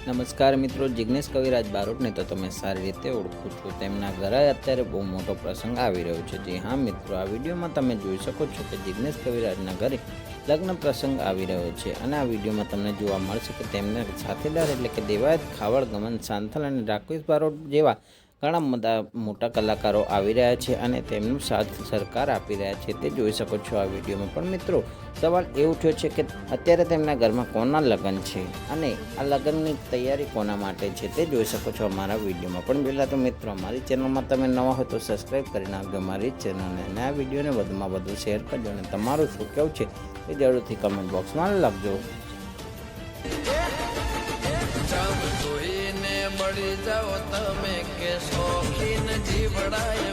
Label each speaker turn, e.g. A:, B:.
A: નમસ્કાર મિત્રો, જિગ્નેશ કવિરાજ બારોટને તો તમે સારી રીતે ઓળખો છો. તેમના ઘરે અત્યારે બહુ મોટો પ્રસંગ આવી રહ્યો છે. જે હા મિત્રો, આ વિડીયોમાં તમે જોઈ શકો છો કે જિગ્નેશ કવિરાજના ઘરે લગ્ન પ્રસંગ આવી રહ્યો છે અને આ વિડીયોમાં તમને જોવા મળશે કે તેમના સાથીદાર એટલે કે દેવાયત ખાવડ, ગમન, સાંથલ અને રાકેશ બારોટ જેવા ઘણા બધા મોટા કલાકારો આવી રહ્યા છે અને તેમનું સાથ સરકાર આપી રહ્યા છે તે જોઈ શકો છો આ વિડીયોમાં. પણ મિત્રો, સવાલ એ ઉઠ્યો છે કે અત્યારે તેમના ઘરમાં કોના લગ્ન છે અને આ લગ્નની તૈયારી કોના માટે છે તે જોઈ શકો છો અમારા વિડીયોમાં. પણ પહેલાં તો મિત્રો, અમારી ચેનલમાં તમે નવા હોય તો સબસ્ક્રાઈબ કરી નાખજો અમારી ચેનલને અને આ વિડીયોને વધુમાં વધુ શેર કરજો અને તમારું શું કહેવું છે એ જરૂરથી કમેન્ટ બોક્સમાં લખજો.
B: મળી જાઓ તમે કે શોખીન જીવડાય.